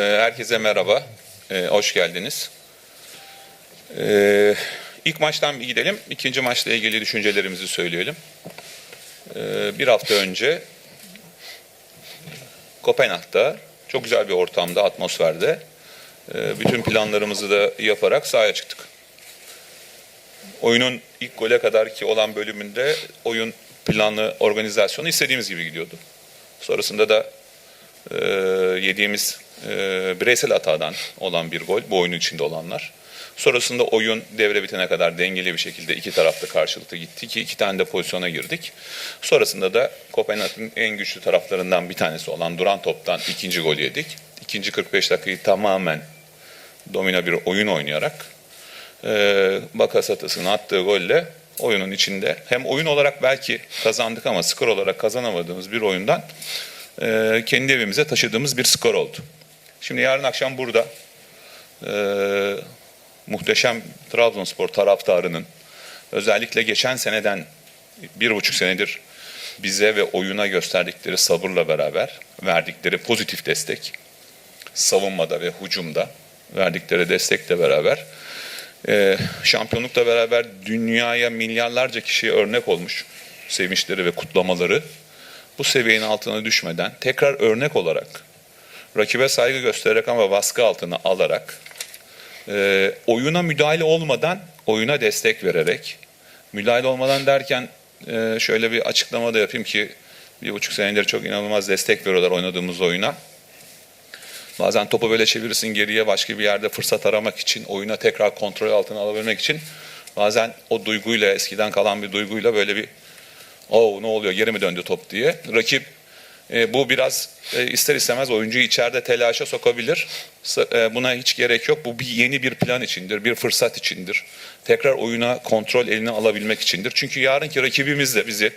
Ee, Herkese merhaba, Ee, hoş geldiniz. Ee, İlk maçtan bir gidelim, ikinci maçla ilgili düşüncelerimizi söyleyelim. Bir hafta önce Kopenhag'da çok güzel bir ortamda, atmosferde e, bütün planlarımızı da yaparak sahaya çıktık. Oyunun ilk gole kadar ki olan bölümünde oyun planı, organizasyonu istediğimiz gibi gidiyordu. Sonrasında da e, yediğimiz e, bireysel hatadan olan bir gol, bu oyunun içinde olanlar. Sonrasında oyun devre bitene kadar dengeli bir şekilde iki tarafta karşılıklı gitti ki iki tane de pozisyona girdik. Sonrasında da Kopenhag'ın en güçlü taraflarından bir tanesi olan duran toptan ikinci gol yedik. İkinci 45 dakikayı tamamen domino bir oyun oynayarak e, Bakasetas'ın attığı golle oyunun içinde hem oyun olarak belki kazandık ama skor olarak kazanamadığımız bir oyundan e, kendi evimize taşıdığımız bir skor oldu. Şimdi yarın akşam burada e, muhteşem Trabzonspor taraftarının özellikle geçen seneden bir buçuk senedir bize ve oyuna gösterdikleri sabırla beraber verdikleri pozitif destek, savunmada ve hücumda verdikleri destekle beraber e, şampiyonlukla beraber dünyaya milyarlarca kişiye örnek olmuş sevinçleri ve kutlamaları bu seviyenin altına düşmeden tekrar örnek olarak rakibe saygı göstererek ama baskı altına alarak e, oyuna müdahale olmadan oyuna destek vererek müdahale olmadan derken e, şöyle bir açıklama da yapayım ki bir buçuk senedir çok inanılmaz destek veriyorlar oynadığımız oyuna. Bazen topu böyle çevirirsin geriye başka bir yerde fırsat aramak için, oyuna tekrar kontrol altına alabilmek için bazen o duyguyla, eskiden kalan bir duyguyla böyle bir oh ne oluyor geri mi döndü top diye. Rakip e, bu biraz e, ister istemez oyuncuyu içeride telaşa sokabilir. E, buna hiç gerek yok. Bu bir yeni bir plan içindir, bir fırsat içindir. Tekrar oyuna kontrol eline alabilmek içindir. Çünkü yarınki rakibimiz de bizi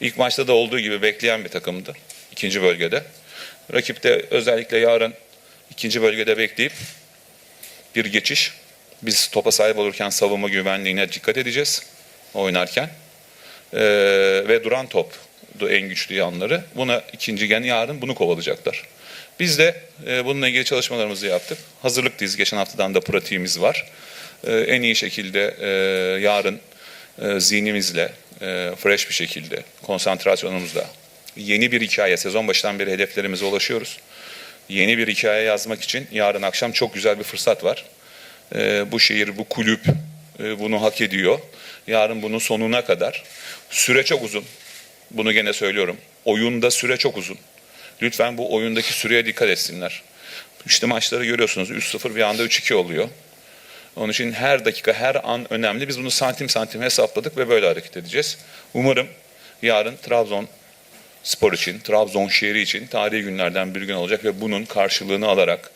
ilk maçta da olduğu gibi bekleyen bir takımdı. ikinci bölgede. Rakip de özellikle yarın ikinci bölgede bekleyip bir geçiş. Biz topa sahip olurken savunma güvenliğine dikkat edeceğiz oynarken. Ee, ve duran top en güçlü yanları. Buna ikinci gen yarın bunu kovalayacaklar. Biz de e, bununla ilgili çalışmalarımızı yaptık. Hazırlıklıyız. Geçen haftadan da pratiğimiz var. E, en iyi şekilde e, yarın e, zihnimizle, e, fresh bir şekilde, konsantrasyonumuzla yeni bir hikaye, sezon başından beri hedeflerimize ulaşıyoruz. Yeni bir hikaye yazmak için yarın akşam çok güzel bir fırsat var. E, bu şehir, bu kulüp e, bunu hak ediyor. Yarın bunun sonuna kadar. Süre çok uzun. Bunu gene söylüyorum. Oyunda süre çok uzun. Lütfen bu oyundaki süreye dikkat etsinler. İşte maçları görüyorsunuz 3-0 bir anda 3-2 oluyor. Onun için her dakika, her an önemli. Biz bunu santim santim hesapladık ve böyle hareket edeceğiz. Umarım yarın Trabzon spor için, Trabzon şehri için tarihi günlerden bir gün olacak ve bunun karşılığını alarak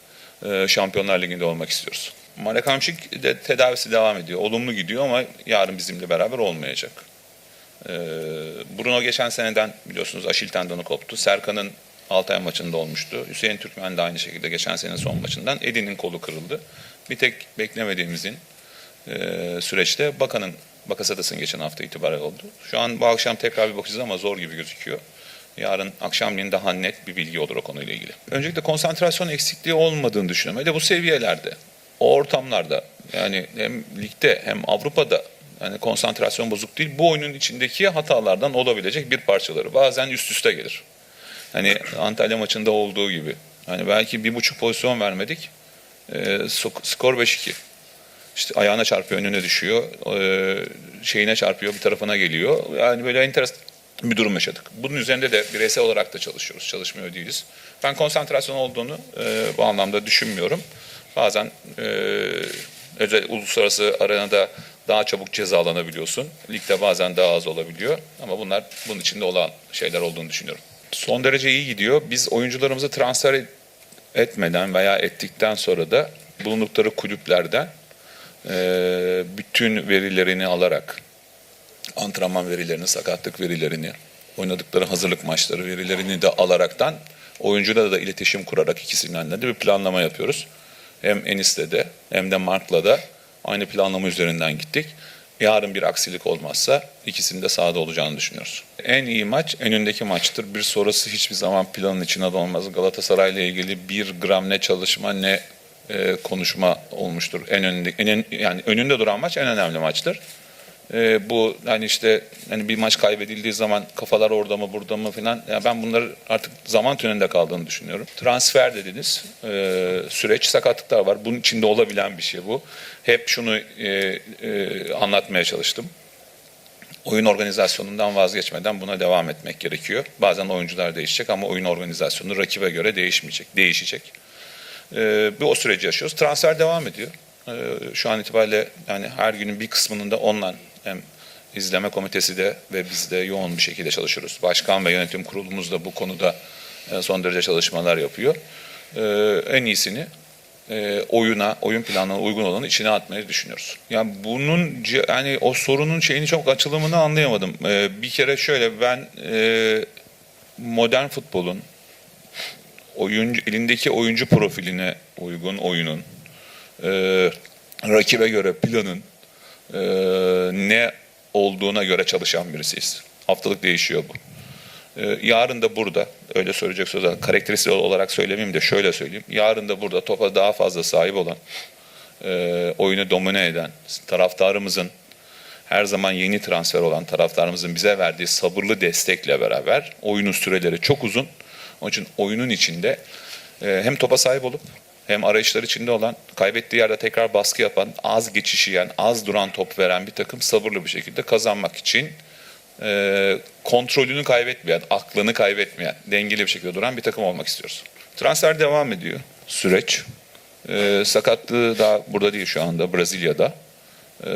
e, Şampiyonlar Ligi'nde olmak istiyoruz. Marek Hamšík de tedavisi devam ediyor. Olumlu gidiyor ama yarın bizimle beraber olmayacak. Ee, Bruno geçen seneden biliyorsunuz Aşil tendonu koptu. Serkan'ın Altay maçında olmuştu. Hüseyin Türkmen de aynı şekilde geçen senenin son maçından. Edin'in kolu kırıldı. Bir tek beklemediğimizin e, süreçte Bakan'ın Bakasetas'ın geçen hafta itibariyle oldu. Şu an bu akşam tekrar bir bakacağız ama zor gibi gözüküyor. Yarın akşamleyin daha net bir bilgi olur o konuyla ilgili. Öncelikle konsantrasyon eksikliği olmadığını düşünüyorum. Hele bu seviyelerde, o ortamlarda yani hem ligde hem Avrupa'da yani konsantrasyon bozuk değil. Bu oyunun içindeki hatalardan olabilecek bir parçaları. Bazen üst üste gelir. Hani Antalya maçında olduğu gibi. Hani belki bir buçuk pozisyon vermedik. Sok- skor 5-2. İşte ayağına çarpıyor, önüne düşüyor. Ee, şeyine çarpıyor, bir tarafına geliyor. Yani böyle enteresan bir durum yaşadık. Bunun üzerinde de bireysel olarak da çalışıyoruz. Çalışmıyor değiliz. Ben konsantrasyon olduğunu e, bu anlamda düşünmüyorum. Bazen e, özel uluslararası arenada daha çabuk cezalanabiliyorsun. Ligde bazen daha az olabiliyor. Ama bunlar bunun içinde olan şeyler olduğunu düşünüyorum. Son derece iyi gidiyor. Biz oyuncularımızı transfer et- etmeden veya ettikten sonra da bulundukları kulüplerden bütün verilerini alarak antrenman verilerini, sakatlık verilerini, oynadıkları hazırlık maçları verilerini de alaraktan oyuncularla da iletişim kurarak ikisinden de bir planlama yapıyoruz. Hem Enis'te de hem de Mark'la da aynı planlama üzerinden gittik. Yarın bir aksilik olmazsa ikisinin de sahada olacağını düşünüyoruz. En iyi maç önündeki maçtır. Bir sonrası hiçbir zaman planın içine olmaz. Galatasaray'la ilgili bir gram ne çalışma ne e, konuşma olmuştur. En önünde, en, yani önünde duran maç en önemli maçtır. E, bu hani işte hani bir maç kaybedildiği zaman kafalar orada mı burada mı falan yani ben bunları artık zaman tünelinde kaldığını düşünüyorum. Transfer dediniz. E, süreç sakatlıklar var. Bunun içinde olabilen bir şey bu. Hep şunu e, e, anlatmaya çalıştım. Oyun organizasyonundan vazgeçmeden buna devam etmek gerekiyor. Bazen oyuncular değişecek ama oyun organizasyonu rakibe göre değişmeyecek, değişecek. Ee, bir o süreci yaşıyoruz. Transfer devam ediyor. Ee, şu an itibariyle yani her günün bir kısmının da online hem izleme komitesi de ve biz de yoğun bir şekilde çalışıyoruz. Başkan ve yönetim kurulumuz da bu konuda e, son derece çalışmalar yapıyor. Ee, en iyisini e, oyuna, oyun planına uygun olanı içine atmayı düşünüyoruz. Yani bunun yani o sorunun şeyini çok açılımını anlayamadım. Bir kere şöyle ben e, modern futbolun oyuncu elindeki oyuncu profiline uygun oyunun e, rakibe göre planın e, ne olduğuna göre çalışan birisiyiz. Haftalık değişiyor bu. E, yarın da burada öyle söyleyecek sözler karakteristik olarak söylemeyeyim de şöyle söyleyeyim. Yarın da burada topa daha fazla sahip olan e, oyunu domine eden taraftarımızın her zaman yeni transfer olan taraftarımızın bize verdiği sabırlı destekle beraber oyunun süreleri çok uzun. Onun için oyunun içinde e, hem topa sahip olup hem arayışlar içinde olan, kaybettiği yerde tekrar baskı yapan, az geçişiyen, az duran top veren bir takım sabırlı bir şekilde kazanmak için e, kontrolünü kaybetmeyen, aklını kaybetmeyen, dengeli bir şekilde duran bir takım olmak istiyoruz. Transfer devam ediyor. Süreç. E, sakatlığı daha burada değil şu anda, Brezilya'da. Ee,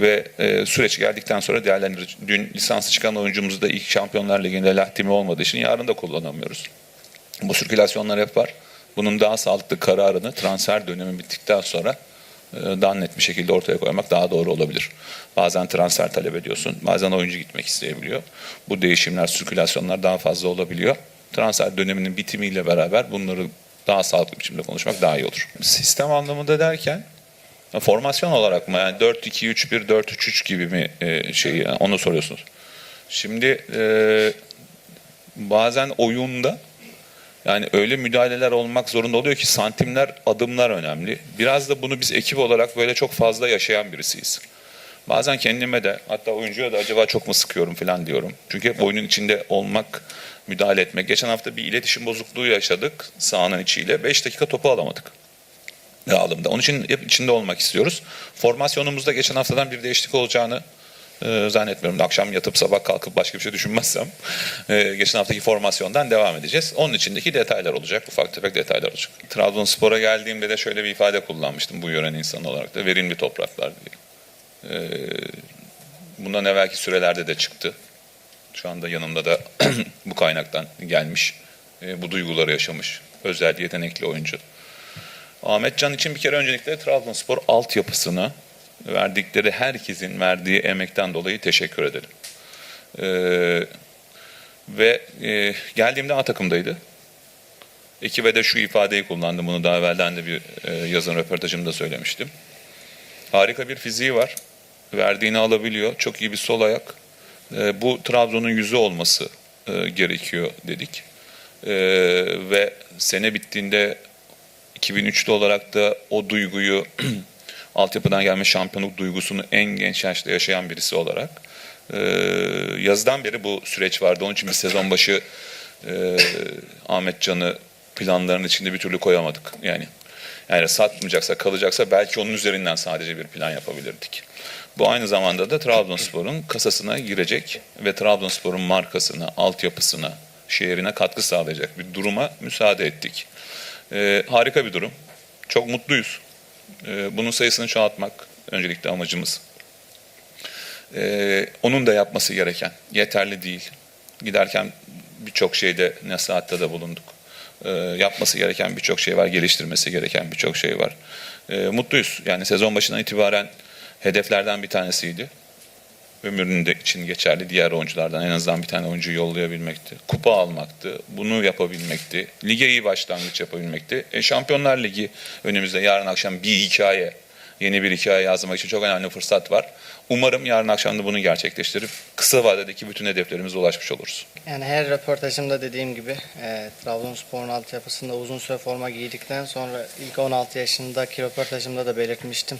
ve e, süreç geldikten sonra değerlendireceğiz. Dün lisansı çıkan oyuncumuz da ilk Şampiyonlar Ligi'nde lahtimi olmadığı için yarın da kullanamıyoruz. Bu sirkülasyonlar hep var. Bunun daha sağlıklı kararını transfer dönemi bittikten sonra e, daha net bir şekilde ortaya koymak daha doğru olabilir. Bazen transfer talep ediyorsun, bazen oyuncu gitmek isteyebiliyor. Bu değişimler, sirkülasyonlar daha fazla olabiliyor. Transfer döneminin bitimiyle beraber bunları daha sağlıklı biçimde konuşmak daha iyi olur. Sistem anlamında derken Formasyon olarak mı? Yani 4-2-3-1, 4-3-3 gibi mi e, şey onu soruyorsunuz. Şimdi e, bazen oyunda yani öyle müdahaleler olmak zorunda oluyor ki santimler, adımlar önemli. Biraz da bunu biz ekip olarak böyle çok fazla yaşayan birisiyiz. Bazen kendime de hatta oyuncuya da acaba çok mu sıkıyorum falan diyorum. Çünkü hep oyunun içinde olmak, müdahale etmek. Geçen hafta bir iletişim bozukluğu yaşadık sahanın içiyle. 5 dakika topu alamadık dağılımda. Onun için hep içinde olmak istiyoruz. Formasyonumuzda geçen haftadan bir değişiklik olacağını e, zannetmiyorum. Akşam yatıp sabah kalkıp başka bir şey düşünmezsem e, geçen haftaki formasyondan devam edeceğiz. Onun içindeki detaylar olacak. Ufak tefek detaylar olacak. Trabzonspor'a geldiğimde de şöyle bir ifade kullanmıştım bu yören insan olarak da. Verimli topraklar diye. E, bundan evvelki sürelerde de çıktı. Şu anda yanımda da bu kaynaktan gelmiş. E, bu duyguları yaşamış. Özel yetenekli oyuncu. Ahmet Can için bir kere öncelikle Trabzonspor altyapısına verdikleri herkesin verdiği emekten dolayı teşekkür ederim. Ee, ve e, geldiğimde A takımdaydı. Ekibe de şu ifadeyi kullandım. Bunu daha evvelden de bir e, yazın röportajımda söylemiştim. Harika bir fiziği var. Verdiğini alabiliyor. Çok iyi bir sol ayak. E, bu Trabzon'un yüzü olması e, gerekiyor dedik. E, ve sene bittiğinde 2003'lü olarak da o duyguyu altyapıdan gelme şampiyonluk duygusunu en genç yaşta yaşayan birisi olarak e, yazdan beri bu süreç vardı. Onun için bir sezon başı e, Ahmet Can'ı planların içinde bir türlü koyamadık. Yani yani satmayacaksa kalacaksa belki onun üzerinden sadece bir plan yapabilirdik. Bu aynı zamanda da Trabzonspor'un kasasına girecek ve Trabzonspor'un markasına, altyapısına, şehrine katkı sağlayacak bir duruma müsaade ettik. Ee, harika bir durum. Çok mutluyuz. Ee, bunun sayısını çoğaltmak öncelikle amacımız. Ee, onun da yapması gereken, yeterli değil. Giderken birçok şeyde nasihatte de bulunduk. Ee, yapması gereken birçok şey var, geliştirmesi gereken birçok şey var. Mutluyuz. Yani sezon başından itibaren hedeflerden bir tanesiydi ömrünün de için geçerli diğer oyunculardan en azından bir tane oyuncu yollayabilmekti. Kupa almaktı. Bunu yapabilmekti. Lige iyi başlangıç yapabilmekti. E, Şampiyonlar Ligi önümüzde yarın akşam bir hikaye yeni bir hikaye yazmak için çok önemli fırsat var. Umarım yarın akşam da bunu gerçekleştirip kısa vadedeki bütün hedeflerimize ulaşmış oluruz. Yani her röportajımda dediğim gibi e, Trabzonspor'un altyapısında uzun süre forma giydikten sonra ilk 16 yaşındaki röportajımda da belirtmiştim.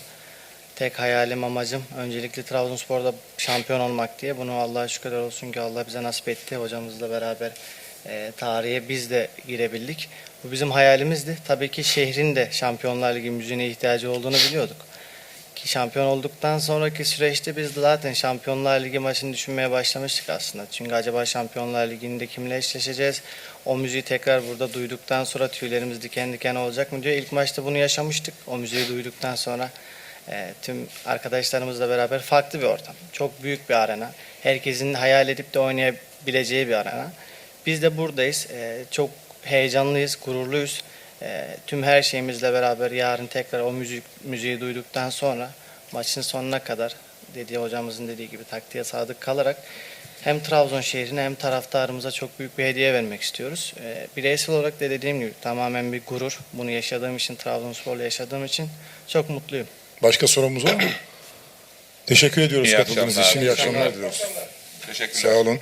Tek hayalim amacım öncelikle Trabzonspor'da şampiyon olmak diye. Bunu Allah'a şükürler olsun ki Allah bize nasip etti. Hocamızla beraber e, tarihe biz de girebildik. Bu bizim hayalimizdi. Tabii ki şehrin de Şampiyonlar Ligi müziğine ihtiyacı olduğunu biliyorduk. Ki şampiyon olduktan sonraki süreçte biz de zaten Şampiyonlar Ligi maçını düşünmeye başlamıştık aslında. Çünkü acaba Şampiyonlar Ligi'nde kimle eşleşeceğiz? O müziği tekrar burada duyduktan sonra tüylerimiz diken diken olacak mı diyor. İlk maçta bunu yaşamıştık. O müziği duyduktan sonra e, tüm arkadaşlarımızla beraber farklı bir ortam. Çok büyük bir arena. Herkesin hayal edip de oynayabileceği bir arena. Biz de buradayız. E, çok heyecanlıyız, gururluyuz. E, tüm her şeyimizle beraber yarın tekrar o müzik müziği duyduktan sonra maçın sonuna kadar dediği hocamızın dediği gibi taktiğe sadık kalarak hem Trabzon şehrine hem taraftarımıza çok büyük bir hediye vermek istiyoruz. Bireysel olarak da dediğim gibi tamamen bir gurur. Bunu yaşadığım için, Trabzonspor'la yaşadığım için çok mutluyum. Başka sorumuz var mı? Teşekkür ediyoruz İyi katıldığınız akşamlar. için. İyi akşamlar diliyoruz. Teşekkürler. Sağ olun.